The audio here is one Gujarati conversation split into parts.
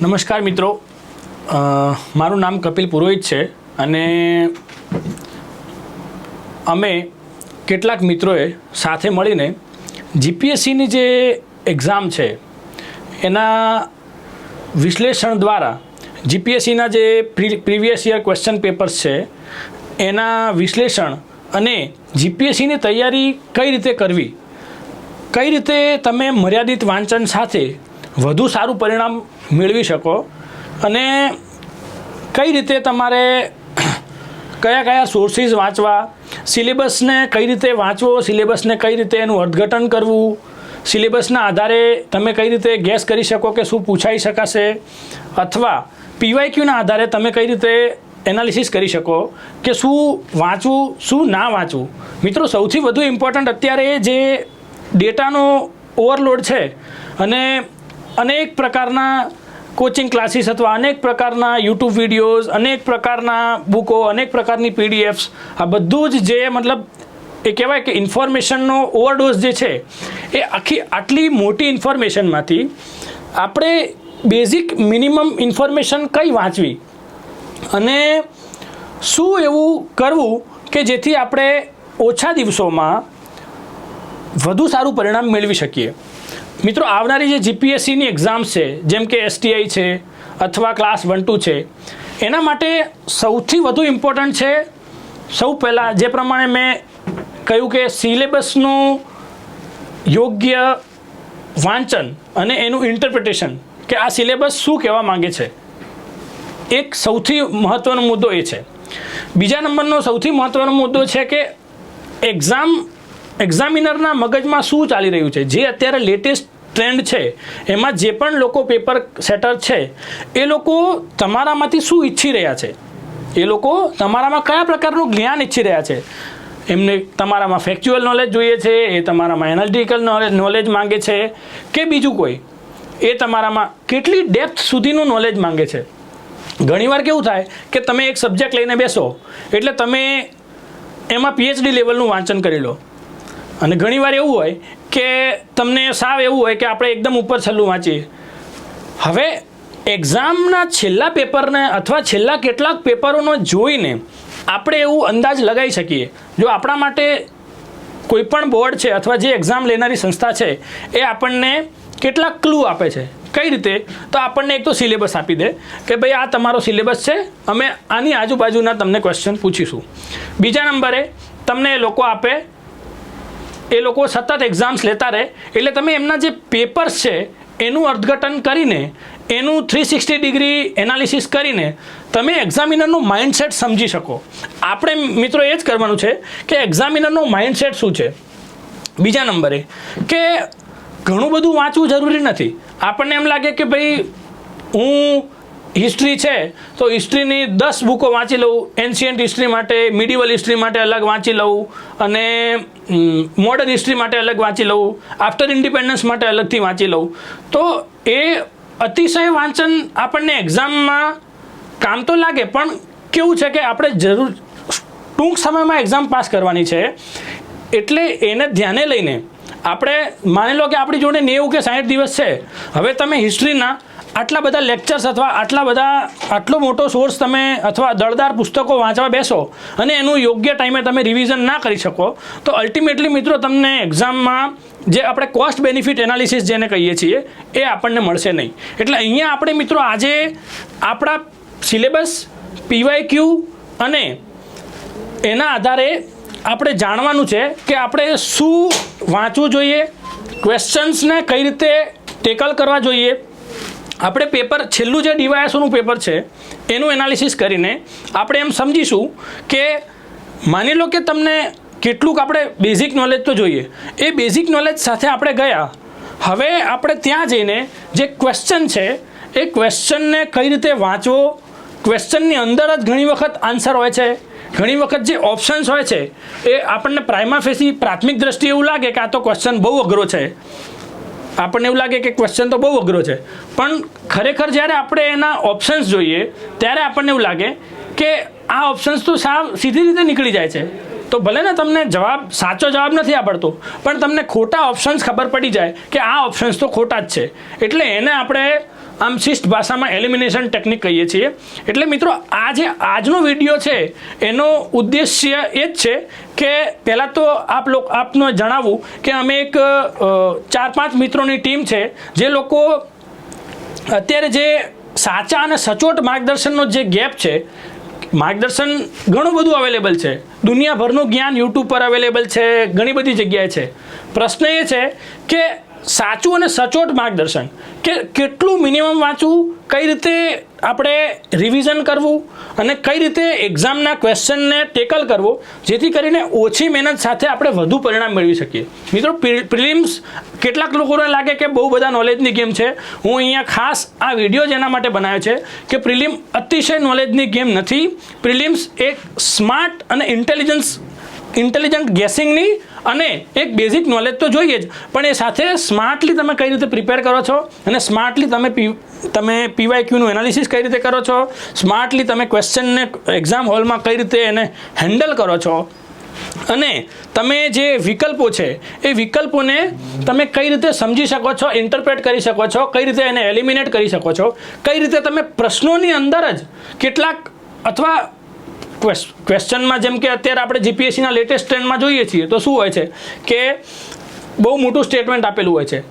નમસ્કાર મિત્રો. મારું નામ કપિલ પુરોહિત છે અને અમે કેટલાક મિત્રોએ સાથે મળીને જીપીએસસીની જે એક્ઝામ છે, એના વિશ્લેષણ દ્વારા જીપીએસસીના જે પ્રીવિયસ યર ક્વેશ્ચન પેપર્સ છે, એના વિશ્લેષણ અને જીપીએસસીની તૈયારી કઈ રીતે કરવી, કઈ રીતે તમે મર્યાદિત વાંચન સાથે વધુ સારું પરિણામ મેળવી શકો. અને કઈ રીતે તમારે કયા કયા સોર્સિસ વાંચવા? સિલેબસને કઈ રીતે વાંચવો? સિલેબસને કઈ રીતે એનું અર્થઘટન કરવું? સિલેબસના આધારે તમે કઈ રીતે ગેસ કરી શકો કે શું પૂછાઈ શકાશે? અથવા પીવાયક્યુના આધારે તમે કઈ રીતે એનાલિસિસ કરી શકો કે શું વાંચવું, શું ના વાંચવું? મિત્રો, સૌથી વધુ ઇમ્પોર્ટન્ટ અત્યારે જે ડેટાનો ઓવરલોડ છે અને અનેક પ્રકારના કોચિંગ ક્લાસીસ અથવા અનેક પ્રકારના યુટ્યુબ વિડીયોઝ અનેક પ્રકારના બુકો, અનેક પ્રકારની પીડીએફ્સ આ બધું જ જે મતલબ એ કહેવાય કે ઇન્ફોર્મેશનનો ઓવરડોઝ જે છે, એ આખી આટલી મોટી ઇન્ફોર્મેશનમાંથી આપણે બેઝિક મિનિમમ ઇન્ફોર્મેશન કઈ વાંચવી? અને શું એવું કરવું કે જેથી આપણે ઓછા દિવસોમાં વધુ સારું પરિણામ મેળવી શકીએ? મિત્રો, આવનારી જે જીપીએસસીની એક્ઝામ છે, જેમ કે એસટીઆઈ છે, અથવા ક્લાસ વન ટુ છે, એના માટે સૌથી વધુ ઇમ્પોર્ટન્ટ છે, સૌ પહેલાં જે પ્રમાણે મેં કહ્યું કે સિલેબસનું યોગ્ય વાંચન અને એનું ઇન્ટરપ્રિટેશન કે આ સિલેબસ શું કહેવા માંગે છે, એક સૌથી મહત્ત્વનો મુદ્દો એ છે. બીજા નંબરનો સૌથી મહત્ત્વનો મુદ્દો છે કે એક્ઝામ એક્ઝામિનરના મગજમાં શું ચાલી રહ્યું છે? જે અત્યારે લેટેસ્ટ ટ્રેન્ડ છે, એમાં જે પણ લોકો પેપર સેટર છે, એ લોકો તમારામાંથી શું ઈચ્છી રહ્યા છે? એ લોકો તમારામાં કયા પ્રકારનું જ્ઞાન ઈચ્છી રહ્યા છે? એમને તમારામાં ફેક્ચ્યુઅલ નોલેજ જોઈએ છે, એ તમારામાં એનાલિટિકલ નોલેજ નોલેજ માંગે છે, કે બીજું કોઈ? એ તમારામાં કેટલી ડેપ્થ સુધીનું નોલેજ માંગે છે? ઘણીવાર કેવું થાય કે તમે એક સબ્જેક્ટ લઈને બેસો, એટલે તમે એમાં પીએચડી લેવલનું વાંચન કરી લો. અને ઘણીવાર એવું હોય કે તમને સાવ એવું હોય કે આપણે એકદમ ઉપર છેલ્લું વાંચીએ. હવે એક્ઝામના છેલ્લા પેપરને અથવા છેલ્લા કેટલાક પેપરોનો જોઈને આપણે એવું અંદાજ લગાવી શકીએ. જો આપણા માટે કોઈ પણ બોર્ડ છે અથવા જે એક્ઝામ લેનારી સંસ્થા છે, એ આપણને કેટલાક ક્લુ આપે છે. કઈ રીતે? તો આપણને એક તો સિલેબસ આપી દે કે ભાઈ આ તમારો સિલેબસ છે, અમે આની આજુબાજુના તમને ક્વેશ્ચન પૂછીશું. બીજા નંબરે તમને એ લોકો આપે એ લોકો સતત એક્ઝામ્સ લેતા રહે, એટલે તમે એમના જે પેપર્સ છે, એનું અર્થઘટન કરીને, એનું થ્રી સિક્સટી ડિગ્રી એનાલિસિસ કરીને, તમે એક્ઝામિનરનું માઇન્ડસેટ સમજી શકો. આપણે મિત્રો એ જ કરવાનું છે કે એક્ઝામિનરનું માઇન્ડસેટ શું છે? બીજા નંબરે, કે ઘણું બધું વાંચવું જરૂરી નથી. આપણને એમ લાગે કે ભાઈ, હું હિસ્ટ્રી છે, તો હિસ્ટ્રીની દસ બુકો વાંચી લઉં. એન્શિયન્ટ હિસ્ટ્રી માટે મિડિવલ હિસ્ટ્રી માટે અલગ વાંચી લઉં. અને મોડર્ન હિસ્ટ્રી માટે અલગ વાંચી લઉં. આફ્ટર ઇન્ડિપેન્ડન્સ માટે અલગથી વાંચી લઉં. તો એ અતિશય વાંચન આપણને એક્ઝામમાં કામ તો લાગે, પણ કેવું છે કે આપણે જરૂર, ટૂંક સમયમાં એક્ઝામ પાસ કરવાની છે. એટલે એને ધ્યાને લઈને આપણે માની લો કે આપણી જોડે નેવું કે સાઠ દિવસ છે. હવે તમે હિસ્ટ્રીના આટલા બધા લેક્ચર્સ અથવા આટલા બધા, આટલો મોટો સોર્સ તમે અથવા દળદાર પુસ્તકો વાંચવા બેસો અને એનું યોગ્ય ટાઈમે તમે રિવિઝન ના કરી શકો, તો અલ્ટિમેટલી મિત્રો તમને એક્ઝામમાં જે આપણે કોસ્ટ બેનિફિટ એનાલિસિસ જેને કહીએ છીએ, એ આપણને મળશે નહીં. એટલે અહીંયા આપણે મિત્રો આજે આપણા સિલેબસ પીવાય ક્યુ અને એના આધારે આપણે જાણવાનું છે કે આપણે શું વાંચવું જોઈએ ક્વેશ્ચન્સને કઈ રીતે ટેકલ કરવા જોઈએ આપણે પેપર છેલ્લું જે ડીવાયએસઓનું પેપર છે, એનું એનાલિસિસ કરીને આપણે એમ સમજીશું કે માની લો કે તમને કેટલુંક આપણે બેઝિક નોલેજ તો જોઈએ. એ બેઝિક નોલેજ સાથે આપણે ગયા. હવે આપણે ત્યાં જઈને જે ક્વેશ્ચન છે, એ ક્વેશ્ચનને કઈ રીતે વાંચવો? ક્વેશ્ચનની અંદર જ ઘણી વખત આન્સર હોય છે. ઘણી વખત જે ઓપ્શન્સ હોય છે, એ આપણને પ્રાઇમા ફેસી પ્રાથમિક દ્રષ્ટિએ એવું લાગે કે આ તો ક્વેશ્ચન બહુ અઘરો છે. આપણને એવું લાગે કે ક્વેશ્ચન તો બહુ અઘરો છે. પણ ખરેખર જ્યારે આપણે એના ઓપ્શન્સ જોઈએ, ત્યારે આપણને એવું લાગે કે આ ઓપ્શન્સ તો સાવ સીધી રીતે નીકળી જાય છે. તો ભલે ને તમને જવાબ, સાચો જવાબ નથી આવડતો, પણ તમને ખોટા ઓપ્શન્સ ખબર પડી જાય કે આ ઓપ્શન્સ તો ખોટા જ છે. એટલે એને આપણે આમ શિષ્ટ ભાષામાં એલિમિનેશન ટેકનિક કહીએ છીએ. એટલે મિત્રો, આ જે આજનો વીડિયો છે, એનો ઉદ્દેશ્ય એ જ છે કે પહેલાં તો આપ લોકો, આપને જણાવું કે અમે એક ચાર પાંચ મિત્રોની ટીમ છે, જે લોકો અત્યારે જે સાચા અને સચોટ માર્ગદર્શનનો જે ગેપ છે, માર્ગદર્શન ઘણું બધું અવેલેબલ છે. દુનિયાભરનું જ્ઞાન યુટ્યુબ પર અવેલેબલ છે, ઘણી બધી જગ્યાએ છે. પ્રશ્ન એ છે કે સાચું અને સચોટ માર્ગદર્શન. કે કેટલું મિનિમમ વાંચવું, કઈ રીતે આપણે રિવિઝન કરવું અને કઈ રીતે એક્ઝામના ક્વેશ્ચનને ટેકલ કરવો, જેથી કરીને ઓછી મહેનત સાથે આપણે વધુ પરિણામ મેળવી શકીએ. મિત્રો પ્રિલિમ્સ કેટલાક લોકોને લાગે કે બહુ બધા નોલેજની ગેમ છે. હું અહીંયા ખાસ આ વીડિયો જ એના માટે બનાવ્યો છે કે પ્રિલિમ અતિશય નોલેજની ગેમ નથી. પ્રિલિમ્સ એક સ્માર્ટ અને ઇન્ટેલિજન્સ ઇન્ટેલિજન્ટ ગેસિંગની અને એક બેઝિક નોલેજ તો જોઈએ જ. પણ એ સાથે સ્માર્ટલી તમે કઈ રીતે પ્રિપેર કરો છો અને સ્માર્ટલી તમે પી, તમે પીવાય ક્યુનું એનાલિસિસ કઈ રીતે કરો છો સ્માર્ટલી તમે ક્વેશ્ચનને એક્ઝામ હોલમાં કઈ રીતે એને હેન્ડલ કરો છો, અને તમે જે વિકલ્પો છે, એ વિકલ્પોને તમે કઈ રીતે સમજી શકો છો ઇન્ટરપ્રેટ કરી શકો છો, કઈ રીતે એને એલિમિનેટ કરી શકો છો, કઈ રીતે તમે પ્રશ્નોની અંદર જ કેટલાક અથવા ક્વેશ્ચનમાં જેમ કે અત્યારે આપણે જીપીએસસીના લેટેસ્ટ ટ્રેન્ડમાં જોઈએ છીએ, તો શું હોય છે? કે બહુ મોટું સ્ટેટમેન્ટ આપેલું હોય છે.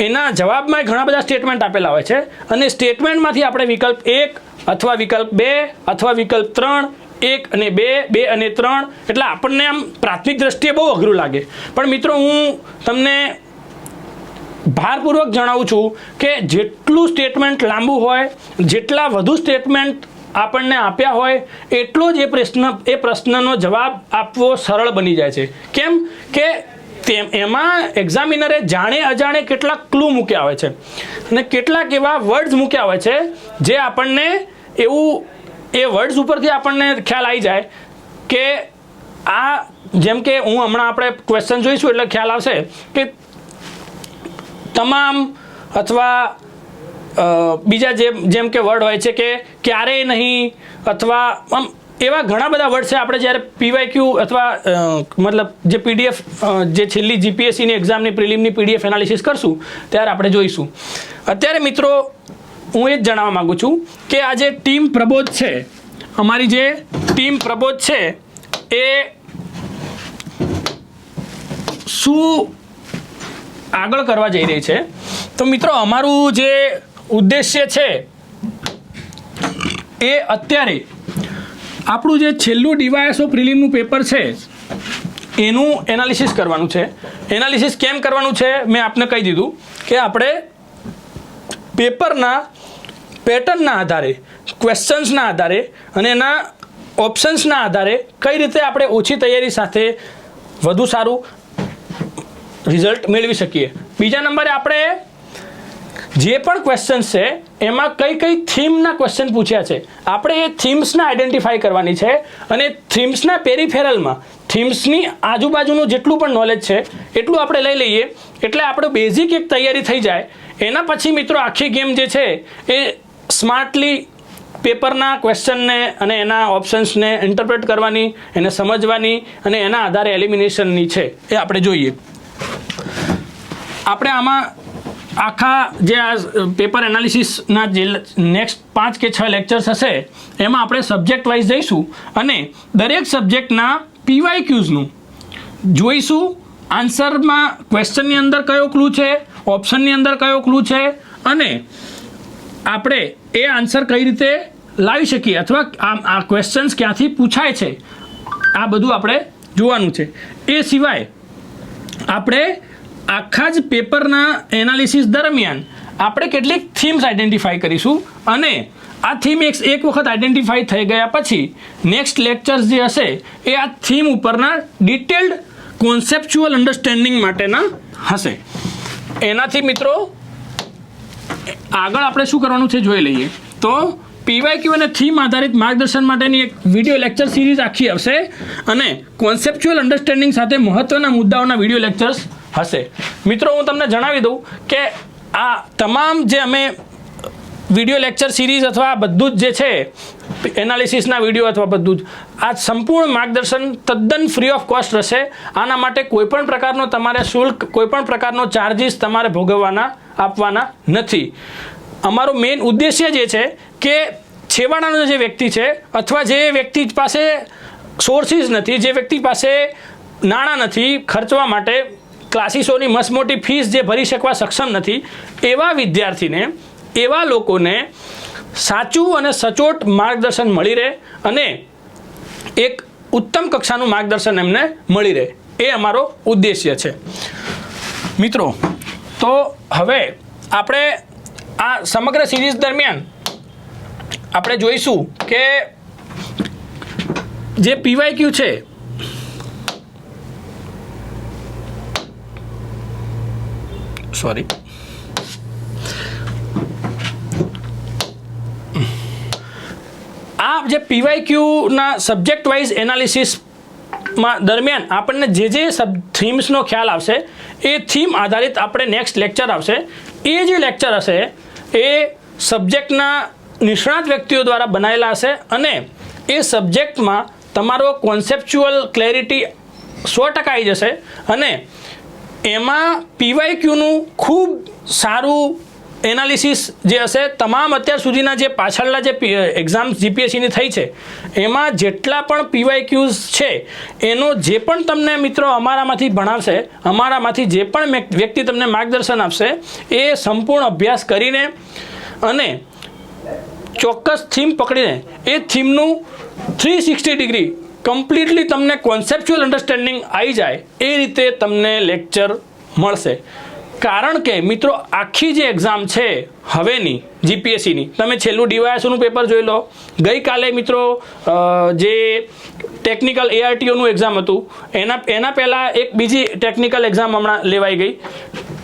એના જવાબમાં ઘણા બધા સ્ટેટમેન્ટ આપેલા હોય છે અને સ્ટેટમેન્ટમાંથી આપણે વિકલ્પ એક અથવા વિકલ્પ બે અથવા વિકલ્પ ત્રણ, એક અને બે બે અને ત્રણ, એટલે આપણને આમ પ્રાથમિક દ્રષ્ટિએ બહુ અઘરું લાગે. પણ મિત્રો, હું તમને ભારપૂર્વક જણાવું છું કે જેટલું સ્ટેટમેન્ટ લાંબુ હોય, જેટલા વધુ સ્ટેટમેન્ટ આપણને આપ્યા હોય, એટલો જ એ પ્રશ્ન, એ પ્રશ્નનો જવાબ આપવો સરળ બની જાય છે. કેમ કે તેમ એમાં એક્ઝામિનરે જાણે અજાણે કેટલાક ક્લુ મૂક્યા હોય છે. અને કેટલાક એવા વર્ડ્સ મૂક્યા હોય છે, જે આપણને એવું, એ વર્ડ્સ ઉપરથી આપણને ખ્યાલ આવી જાય કે આ, જેમ કે હું હમણાં આપણે ક્વેશ્ચન જોઈશું એટલે ખ્યાલ આવશે કે તમામ અથવા બીજા જેમ જેમ કે વર્ડ હોય છે કે ક્યારેય નહીં અથવા આમ એવા ઘણા બધા વર્ડ છે. આપણે જ્યારે પીવાય ક્યુ અથવા મતલબ જે પીડીએફ જે છેલ્લી જીપીએસસીની એક્ઝામની પ્રિલિમની પીડીએફ એનાલિસિસ કરશું, ત્યારે આપણે જોઈશું. અત્યારે મિત્રો, હું એ જ જણાવવા માગું છું કે આ જે ટીમ પ્રબોધ છે, અમારી જે ટીમ પ્રબોધ છે, એ શું આગળ કરવા જઈ રહી છે? તો મિત્રો, અમારું જે ઉદ્દેશ્ય છે એ અત્યારે આપણું જે છેલ્લું ડીવાયએસઓ પ્રિલિમનું પેપર છે, એનું એનાલિસિસ કરવાનું છે. એનાલિસિસ કેમ કરવાનું છે? મેં આપને કહી દીધું કે આપણે પેપરના, પેટર્નના આધારે ક્વેશ્ચન્સના આધારે અને એના ઓપ્શન્સના આધારે કઈ રીતે આપણે ઓછી તૈયારી સાથે વધુ સારું રિઝલ્ટ મેળવી શકીએ. બીજા નંબરે આપણે જે પણ ક્વેશ્ચન્સ છે, એમાં કઈ કઈ થીમના ક્વેશ્ચન પૂછ્યા છે. આપણે એ થીમ્સને આઈડેન્ટિફાઈ કરવાની છે અને થીમ્સના પેરીફેરલમાં થીમ્સની આજુબાજુનું જેટલું પણ નોલેજ છે, એટલું આપણે લઈ લઈએ. એટલે આપણે બેઝિક એક તૈયારી થઈ જાય. એના પછી મિત્રો આખી ગેમ જે છે, એ સ્માર્ટલી પેપરના ક્વેશ્ચનને અને એના ઓપ્શન્સને ઇન્ટરપ્રેટ કરવાની, એને સમજવાની અને એના આધારે એલિમિનેશનની છે, એ આપણે જોઈએ. આપણે આમાં આખા જે આ પેપર એનાલિસિસના જે નેક્સ્ટ પાંચ કે છ લેક્ચર્સ હશે, એમાં આપણે સબ્જેક્ટ વાઇઝ જઈશું અને દરેક સબ્જેક્ટના પીવાય ક્યુઝનું જોઈશું. આન્સરમાં ક્વેશ્ચનની અંદર કયો ક્લુ છે ઓપ્શનની અંદર કયો ક્લુ છે અને આપણે એ આન્સર કઈ રીતે લાવી શકીએ અથવા આ આ ક્વેશ્ચન્સ ક્યાંથી પૂછાય છે, આ બધું આપણે જોવાનું છે. એ સિવાય આપણે આખા જ પેપરના એનાલિસિસ દરમિયાન આપણે કેટલીક થીમ્સ આઈડેન્ટિફાઈ કરીશું અને આ થીમ એક એક વખત આઈડેન્ટિફાઈ થઈ ગયા પછી નેક્સ્ટ લેક્ચર્સ જે હશે એ આ થીમ ઉપરના ડિટેલ્ડ કોન્સેપ્ચ્યુઅલ અન્ડરસ્ટેન્ડિંગ માટેના હશે. એનાથી મિત્રો, આગળ આપણે શું કરવાનું છે જોઈ લઈએ. તો પીવાય ક્યુ અને થીમ આધારિત માર્ગદર્શન માટેની એક વીડિયો લેક્ચર સિરીઝ આખી આવશે અને કોન્સેપ્ચ્યુઅલ અન્ડરસ્ટેન્ડિંગ સાથે મહત્ત્વના મુદ્દાઓના વીડિયો લેક્ચર્સ હશે. મિત્રો, હું તમને જણાવી દઉં કે આ તમામ જે અમે વીડિયો લેક્ચર સિરીઝ અથવા બધું જ જે છે, એનાલિસિસના વીડિયો અથવા બધું જ, આ સંપૂર્ણ માર્ગદર્શન તદ્દન ફ્રી ઓફ કોસ્ટ રહેશે. આના માટે કોઈપણ પ્રકારનો તમારે શુલ્ક, કોઈપણ પ્રકારનો ચાર્જિસ તમારે ભોગવવાના, આપવાના નથી. અમારો મેઇન ઉદ્દેશ્ય જે છે કે છેવાડાનો જે વ્યક્તિ છે અથવા જે વ્યક્તિ પાસે સોર્સિસ નથી, જે વ્યક્તિ પાસે નાણાં નથી ખર્ચવા માટે ક્લાસીસોની મસમોટી ફીસ જે ભરી શકવા સક્ષમ નથી, એવા વિદ્યાર્થીને, એવા લોકોને સાચું અને સચોટ માર્ગદર્શન મળી રહે અને એક ઉત્તમ કક્ષાનું માર્ગદર્શન એમને મળી રહે. એ અમારો ઉદ્દેશ્ય છે. મિત્રો, તો હવે આપણે આ સમગ્ર સિરીઝ દરમિયાન આપણે જોઈશું કે જે પીવાય ક્યુ છે સોરી આ જે પીવાય ક્યુના સબ્જેક્ટ વાઇઝ એનાલિસિસમાં દરમિયાન આપણને જે જે સબ થીમ્સનો ખ્યાલ આવશે, એ થીમ આધારિત આપણે નેક્સ્ટ લેક્ચર આવશે. એ જે લેક્ચર હશે, એ સબ્જેક્ટના નિષ્ણાત વ્યક્તિઓ દ્વારા બનાવેલા હશે અને એ સબ્જેક્ટમાં તમારો કોન્સેપ્ચ્યુઅલ ક્લેરિટી સો ટકા આવી જશે અને એમાં પીવાય ક્યુનું ખૂબ સારું એનાલિસિસ જે હશે, તમામ અત્યાર સુધીના જે પાછળના જે એક્ઝામ જીપીએસસીની થઈ છે, એમાં જેટલા પણ પીવાય ક્યુઝ છે, એનો જે પણ તમને મિત્રો અમારામાંથી ભણાવશે, અમારામાંથી જે પણ વ્યક્તિ તમને માર્ગદર્શન આપશે, એ સંપૂર્ણ અભ્યાસ કરીને અને ચોક્કસ થીમ પકડીને, એ થીમનું થ્રી સિક્સટી ડિગ્રી કમ્પ્લીટલી તમને કોન્સેપ્ચ્યુઅલ અન્ડરસ્ટેન્ડિંગ આવી જાય, એ રીતે તમને લેક્ચર મળશે. કારણ કે, મિત્રો, આખી જે એક્ઝામ છે, હવેની જીપીએસસીની તમે છેલ્લું ડીવાયએસનું પેપર જોઈ લો. ગઈકાલે, મિત્રો જે ટેકનિકલ એઆરટીઓનું એક્ઝામ હતું, એના એના પહેલાં એક બીજી ટેકનિકલ એક્ઝામ હમણાં લેવાઈ ગઈ.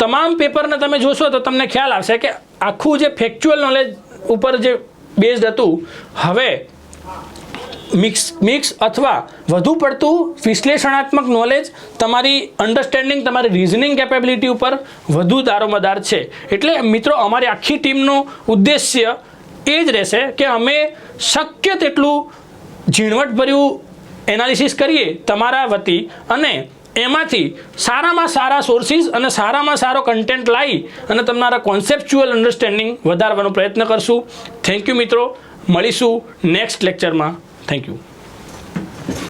તમામ પેપરને તમે જોશો તો તમને ખ્યાલ આવશે કે આખું જે ફેક્ચ્યુઅલ નોલેજ ઉપર જે બેઝડ હતું, હવે મિક્સ મિક્સ અથવા વધુ પડતું વિશ્લેષણાત્મક નોલેજ તમારી અન્ડરસ્ટેન્ડિંગ તમારી રિઝનિંગ કેપેબિલિટી ઉપર વધુ દારોમદાર છે. એટલે મિત્રો, અમારી આખી ટીમનો ઉદ્દેશ્ય એ જ રહેશે કે અમે શક્ય તેટલું ઝીણવટભર્યું એનાલિસિસ કરીએ તમારા વતી અને એમાંથી સારામાં સારા સોર્સિસ અને સારામાં સારો કન્ટેન્ટ લાવી અને તમારા કોન્સેપ્ચ્યુઅલ અન્ડરસ્ટેન્ડિંગ વધારવાનો પ્રયત્ન કરશું. થેન્ક યુ મિત્રો. મળીશું નેક્સ્ટ લેક્ચરમાં થેન્ક યુ